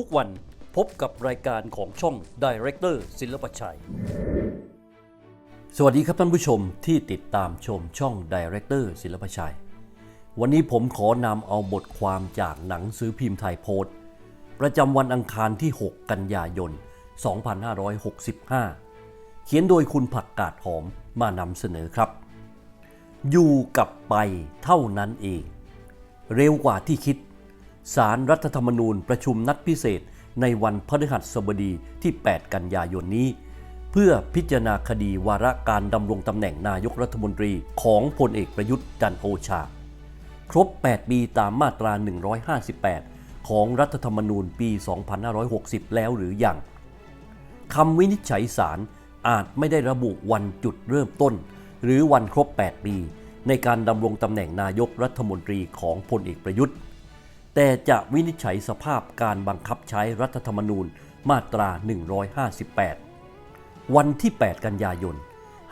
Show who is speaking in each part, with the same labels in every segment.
Speaker 1: ทุกวันพบกับรายการของช่อง Director ศิลปชัย สวัสดีครับท่านผู้ชมที่ติดตามชมช่อง Director ศิลปชัย วันนี้ผมขอนำเอาบทความจากหนังสือพิมพ์ไทยโพสต์ ประจำวันอังคารที่ 6 กันยายน 2565 เขียนโดยคุณผักกาดหอมมานำเสนอครับ อยู่กับไปเท่านั้นเอง เร็วกว่าที่คิด สารรัฐธรรมนูญประชุมนัดพิเศษในวันพฤหัสบดีที่ 8 กันยายนนี้ เพื่อพิจารณาคดีวาระการดำรงตำแหน่งนายกรัฐมนตรีของพลเอกประยุทธ์จันโอชา ครบ 8 ปีตามมาตรา 158 ของรัฐธรรมนูญปี 2560 แล้วหรือยังคำวินิจฉัยศาลอาจไม่ได้ระบุวันจุดเริ่มต้น หรือวันครบ 8 ปี ในการดำรงตำแหน่งนายกรัฐมนตรีของพลเอกประยุทธ์ แต่จะวินิจฉัยสภาพการบังคับใช้รัฐธรรมนูญมาตรา 158 วันที่ 8 กันยายน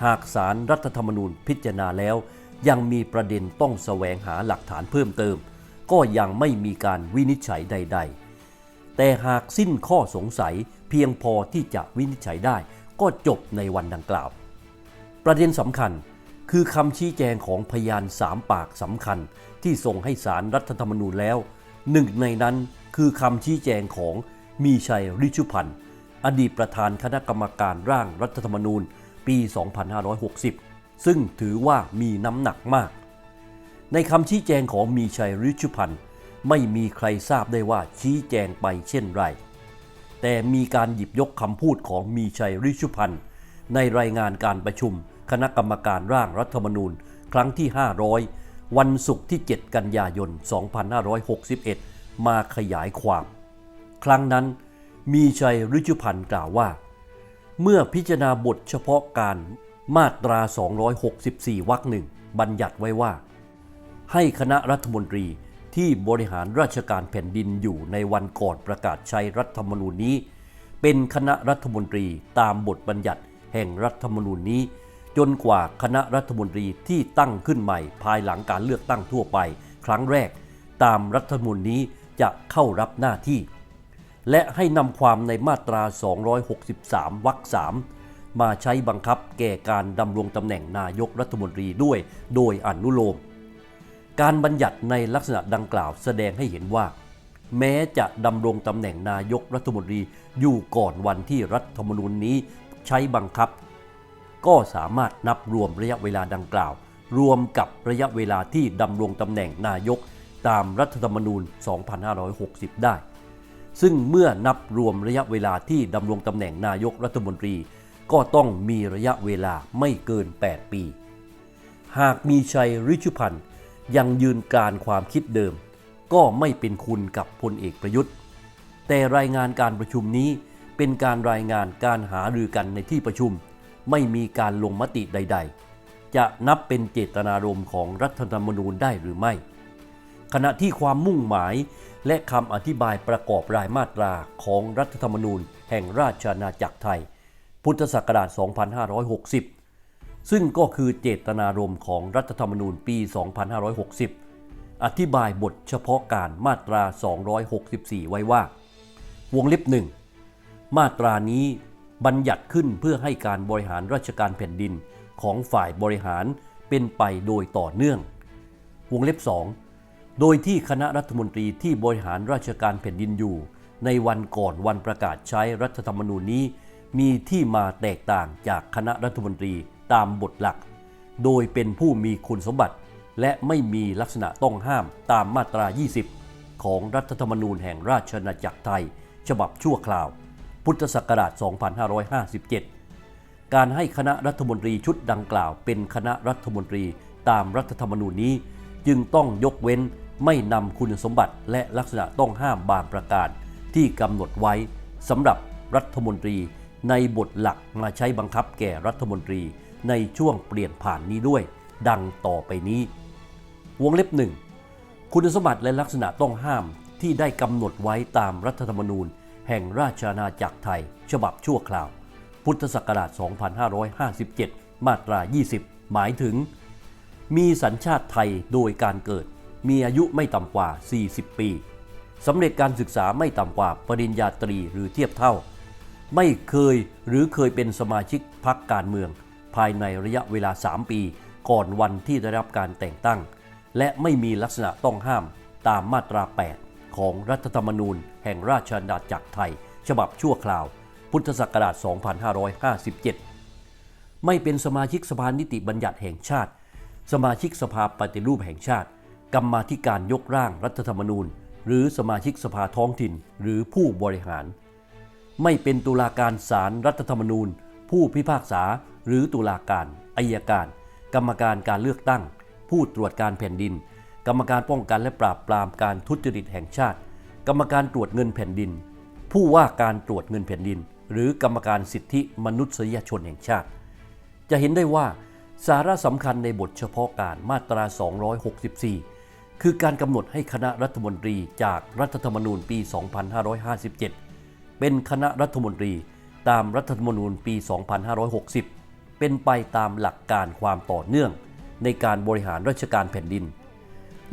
Speaker 1: หากสารรัฐธรรมนูญพิจารณาแล้ว ยังมีประเด็นต้องแสวงหาหลักฐานเพิ่มเติม ก็ยังไม่มีการวินิจฉัยใด ๆ แต่หากสิ้นข้อสงสัยเพียงพอที่จะวินิจฉัยได้ ก็จบในวันดังกล่าว ประเด็นสำคัญคือคำชี้แจงของพยานสามปากสำคัญที่ส่งให้สารรัฐธรรมนูญแล้ว หนึ่งในนั้นคือคำชี้แจงของมีชัยริชุพันธ์อดีตประธานคณะกรรมการร่างรัฐธรรมนูญปี 2560 ซึ่งถือว่ามีน้ำหนักมาก ในคำชี้แจงของมีชัยริชุพันธ์ไม่มีใครทราบได้ว่าชี้แจงไปเช่นไร แต่มีการหยิบยกคำพูดของมีชัยริชุพันธ์ในรายงานการประชุม คณะกรรมการร่างรัฐธรรมนูญ ครั้งที่ 500 วันศุกร์ที่ 7 กันยายน 2561 มาขยายความ ครั้งนั้นมีชัยริชุพันธ์กล่าวว่า เมื่อพิจารณาบทเฉพาะการมาตรา 264 วรรคหนึ่งบัญญัติไว้ว่า ให้คณะรัฐมนตรีที่บริหารราชการแผ่นดินอยู่ในวันก่อนประกาศใช้รัฐธรรมนูญนี้ เป็นคณะรัฐมนตรีตามบทบัญญัติแห่งรัฐธรรมนูญนี้ จนกว่าคณะรัฐมนตรีที่ตั้งขึ้นใหม่ ภายหลังการเลือกตั้งทั่วไป ครั้งแรก ตามรัฐมนูญนี้จะเข้ารับหน้าที่ และให้นำความในมาตรา 263 วรรคสามมาใช้บังคับแก่การดำรงตำแหน่งนายกรัฐมนตรีด้วย โดยอนุโลม การบัญญัติในลักษณะดังกล่าวแสดงให้เห็นว่า แม้จะดำรงตำแหน่งนายกรัฐมนตรีอยู่ก่อนวันที่รัฐธรรมนูญนี้ใช้บังคับ ก็สามารถนับรวมระยะเวลาดังกล่าว รวมกับระยะเวลาที่ดำรงตำแหน่งนายกตามรัฐธรรมนูญ 2560 ได้ ซึ่งเมื่อนับรวมระยะเวลาที่ดำรงตำแหน่งนายกรัฐมนตรี ก็ต้องมีระยะเวลาไม่เกิน 8 ปี หากมีชัยริชุพันธ์ยังยืนการความคิดเดิม ก็ไม่เป็นคุณกับพลเอกประยุทธ์ แต่รายงานการประชุมนี้เป็นการรายงานการหารือกันในที่ประชุม ไม่มีการลงมติใด ๆ จะนับเป็นเจตนารมณ์ของรัฐธรรมนูญได้หรือไม่ ขณะที่ความมุ่งหมายและคำอธิบายประกอบรายมาตราของรัฐธรรมนูญแห่งราชอาณาจักรไทย พุทธศักราช 2560 ซึ่งก็คือเจตนารมณ์ของรัฐธรรมนูญปี 2560 อธิบายบทเฉพาะการมาตรา 264 ไว้ว่า วงเล็บหนึ่งมาตรานี้ บัญญัติขึ้นเพื่อให้การบริหารราชการแผ่นดินของฝ่ายบริหารเป็นไปโดยต่อเนื่อง วงเล็บ 2 โดยที่คณะรัฐมนตรีที่บริหารราชการแผ่นดินอยู่ ในวันก่อนวันประกาศใช้รัฐธรรมนูญนี้ มีที่มาแตกต่างจากคณะรัฐมนตรีตามบทหลัก โดยเป็นผู้มีคุณสมบัติ และไม่มีลักษณะต้องห้ามตามมาตรา 20 ของรัฐธรรมนูญแห่งราชอาณาจักรไทย ฉบับชั่วคราว พุทธศักราช 2557 การให้คณะรัฐมนตรีชุดดังกล่าว เป็นคณะรัฐมนตรีตามรัฐธรรมนูญนี้ จึงต้องยกเว้นไม่นำคุณสมบัติและลักษณะต้องห้ามบางประการ ที่กำหนดไว้สำหรับรัฐมนตรีในบทหลักมาใช้บังคับแก่รัฐมนตรีในช่วงเปลี่ยนผ่านนี้ด้วย ดังต่อไปนี้ วงเล็บหนึ่งคุณสมบัติและลักษณะต้องห้ามที่ได้กำหนดไว้ตามรัฐธรรมนูญ แห่งราชอาณาจักรไทย ฉบับชั่วคราว พุทธศักราช 2557 มาตรา 20 หมายถึง มีสัญชาติไทยโดยการเกิด มีอายุไม่ต่ำกว่า 40 ปีสำเร็จการศึกษาไม่ต่ำกว่าปริญญาตรีหรือเทียบเท่า ไม่เคยหรือเคยเป็นสมาชิกพรรคการเมือง ภายในระยะเวลา 3 ปี ก่อนวันที่ได้รับการแต่งตั้ง และไม่มีลักษณะต้องห้ามตามมาตรา 8 ของรัฐธรรมนูญ แห่งราชอาณาจักรไทย ฉบับชั่วคราว พุทธศักราช 2557 ไม่เป็นสมาชิกสภานิติบัญญัติแห่งชาติ สมาชิกสภาปฏิรูปแห่งชาติ กรรมาธิการยกร่างรัฐธรรมนูญ หรือสมาชิกสภาท้องถิ่น หรือผู้บริหาร ไม่เป็นตุลาการศาลรรัฐธรรมนูญ ผู้พิพากษา หรือตุลาการอายการ กรรมการการเลือกตั้ง ผู้ตรวจการแผ่นดิน กรรมการป้องกันและปราบปรามการทุจริตแห่งชาติ กรรมการตรวจเงินแผ่นดิน ผู้ว่าการตรวจเงินแผ่นดิน หรือกรรมการสิทธิมนุษยชนแห่งชาติ จะเห็นได้ว่าสาระสำคัญในบทเฉพาะการมาตรา 264 คือการกำหนดให้คณะรัฐมนตรีจากรัฐธรรมนูญปี 2557 เป็นคณะรัฐมนตรีตามรัฐธรรมนูญปี 2560 เป็นไปตามหลักการความต่อเนื่อง ในการบริหารราชการแผ่นดิน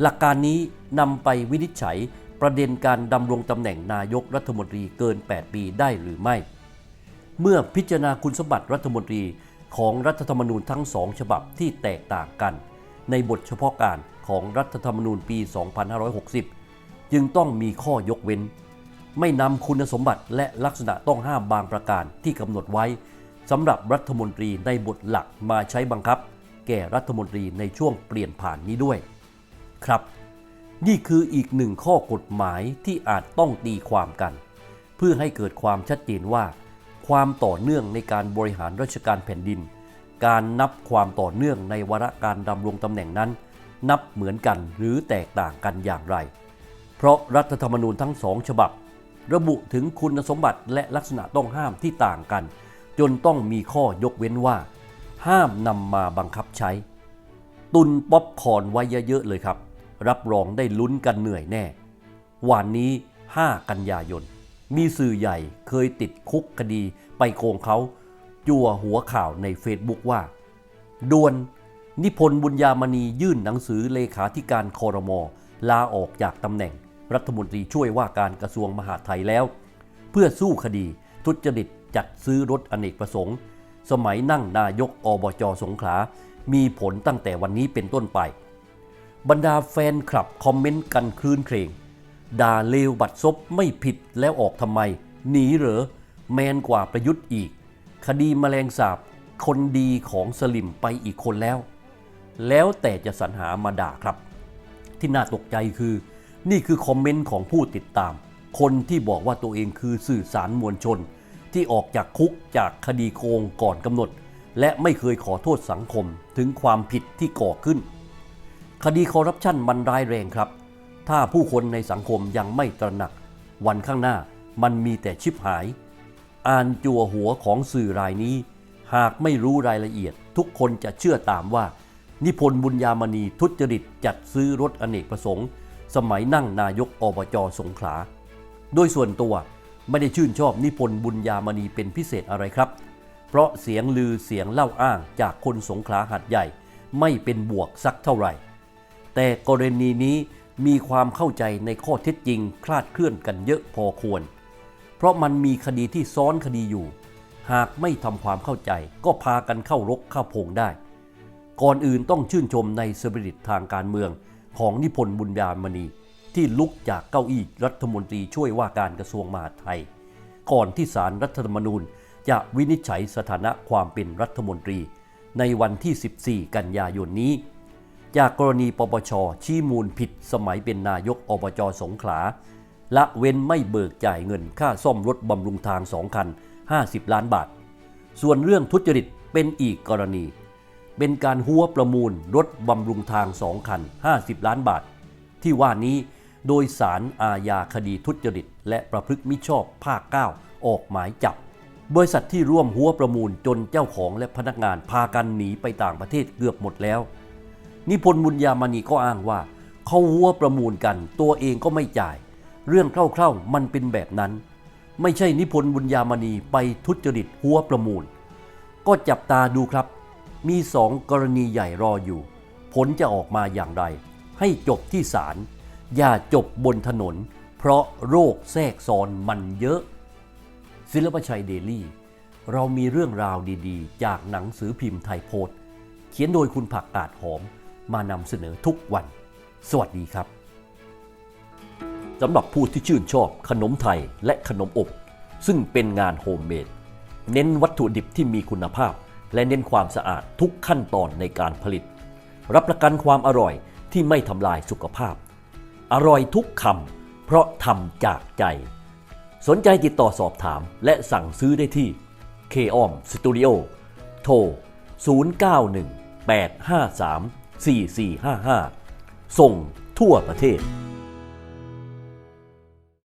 Speaker 1: หลักการนี้นำไปวินิจฉัย ประเด็นการดำรงตำแหน่งนายกรัฐมนตรีเกิน 8 ปีได้หรือไม่ เมื่อพิจารณาคุณสมบัติรัฐมนตรีของรัฐธรรมนูญทั้งสองฉบับที่แตกต่างกัน ในบทเฉพาะการของรัฐธรรมนูญปี 2560 จึงต้องมีข้อยกเว้น ไม่นำคุณสมบัติและลักษณะต้องห้ามบางประการที่กำหนดไว้สำหรับรัฐมนตรีในบทหลักมาใช้บังคับ แก่รัฐมนตรีในช่วงเปลี่ยนผ่านนี้ด้วย ครับ นี่คืออีกหนึ่งข้อกฎหมายที่อาจต้องตีความกัน เพื่อให้เกิดความชัดเจนว่า ความต่อเนื่องในการบริหารราชการแผ่นดิน การนับความต่อเนื่องในวาระการดำรงตำแหน่งนั้น นับเหมือนกันหรือแตกต่างกันอย่างไร เพราะรัฐธรรมนูญทั้งสองฉบับ ระบุถึงคุณสมบัติและลักษณะต้องห้ามที่ต่างกัน จนต้องมีข้อยกเว้นว่า ห้ามนำมาบังคับใช้ ตุนป๊อปคอนไว้เยอะๆเลยครับ รับรองได้ลุ้นกันเหนื่อยแน่ วันนี้ 5 กันยายน มีสื่อใหญ่เคยติดคุกคดีไปโกงเขาจั่วหัวข่าวในเฟซบุ๊กว่าด่วนนิพนธ์บุญญามณียื่นหนังสือเลขาธิการคอรมอลาออกจากตำแหน่ง รัฐมนตรีช่วยว่าการกระทรวงมหาดไทยแล้ว เพื่อสู้คดีทุจริตจัดซื้อรถอเนกประสงค์ สมัยนั่งนายกอบจสงขลา มีผลตั้งแต่วันนี้เป็นต้นไป บรรดาแฟนคลับคอมเมนต์กันคลื่นเครงด่าเลวบัดซบไม่ผิดแล้วออกทำไม หนีเหรอ แมนกว่าประยุทธ์อีก คดีมแมลงสาบ คนดีของสลิมไปอีกคนแล้ว แล้วแต่จะสรรหามาด่าครับ ที่น่าตกใจคือ นี่คือคอมเมนต์ของผู้ติดตาม คนที่บอกว่าตัวเองคือสื่อสารมวลชน ที่ออกจากคุกจากคดีโกงก่อนกำหนด และไม่เคยขอโทษสังคมถึงความผิดที่ก่อขึ้น คดีคอร์รัปชันมันร้ายแรงครับ ถ้าผู้คนในสังคมยังไม่ตระหนัก วันข้างหน้ามันมีแต่ชิบหาย อ่านจั่วหัวของสื่อรายนี้ หากไม่รู้รายละเอียด ทุกคนจะเชื่อตามว่า นิพนธ์บุญญามณีทุจริตจัดซื้อรถอเนกประสงค์ สมัยนั่งนายกอบจสงขลา โดยส่วนตัวไม่ได้ชื่นชอบนิพนธ์บุญญามณีเป็นพิเศษอะไรครับ เพราะเสียงลือเสียงเล่าอ้างจากคนสงขลาหัดใหญ่ ไม่เป็นบวกสักเท่าไหร่ แต่กรณีนี้มีความเข้าใจในข้อเท็จจริงคลาดเคลื่อนกันเยอะพอควร เพราะมันมีคดีที่ซ้อนคดีอยู่ หากไม่ทำความเข้าใจก็พากันเข้ารกเข้าพงได้ ก่อนอื่นต้องชื่นชมในสปิริตทางการเมืองของนิพนธ์บุญญามณี ที่ลุกจากเก้าอี้รัฐมนตรีช่วยว่าการกระทรวงมหาดไทย ก่อนที่สารรัฐธรรมนูญจะวินิจฉัยสถานะความเป็นรัฐมนตรี ในวันที่ 14 กันยายนนี้ จากกรณีปปชชี้มูลผิดสมัยเป็นนายกอบจสงขลาละเว้นไม่เบิกจ่ายเงินค่าซ่อมรถบำรุงทางสองคัน 50 ล้านบาท ส่วนเรื่องทุจริตเป็นอีกกรณี เป็นการหัวประมูลรถบำรุงทางสองคัน 50 ล้านบาท ที่ว่านี้โดยสารอาญาคดีทุจริต และประพฤติมิชอบภาค 9 ออกหมายจับ บริษัทที่ร่วมหัวประมูลจนเจ้าของและพนักงานพากันหนีไปต่างประเทศเกือบหมดแล้ว นิพนธ์บุญญามณีก็อ้างว่าเขาหัวประมูลกัน ตัวเองก็ไม่จ่าย เรื่องคร่าวๆมันเป็นแบบนั้น ไม่ใช่นิพนธ์บุญญามณีไปทุจริตหัวประมูล ก็จับตาดูครับ มีสองกรณีใหญ่รออยู่ ผลจะออกมาอย่างไร ให้จบที่ศาลอย่าจบบนถนน เพราะโรคแทรกซ้อนมันเยอะ ศิลปชัยเดลี่ เรามีเรื่องราวดีๆ จากหนังสือพิมพ์ไทยโพสต์เขียนโดยคุณผักกาดหอม มานำเสนอทุกวัน สวัสดีครับสำหรับผู้ที่ชื่นชอบขนมไทยและขนมอบ ซึ่งเป็นงานโฮมเมดเน้นวัตถุดิบที่มีคุณภาพ และเน้นความสะอาดทุกขั้นตอนในการผลิต รับประกันความอร่อยที่ไม่ทำลายสุขภาพ อร่อยทุกคำเพราะทำจากใจ สนใจติดต่อสอบถามและสั่งซื้อได้ที่ k o m Studio โทร 091 853 4455 ส่งทั่วประเทศ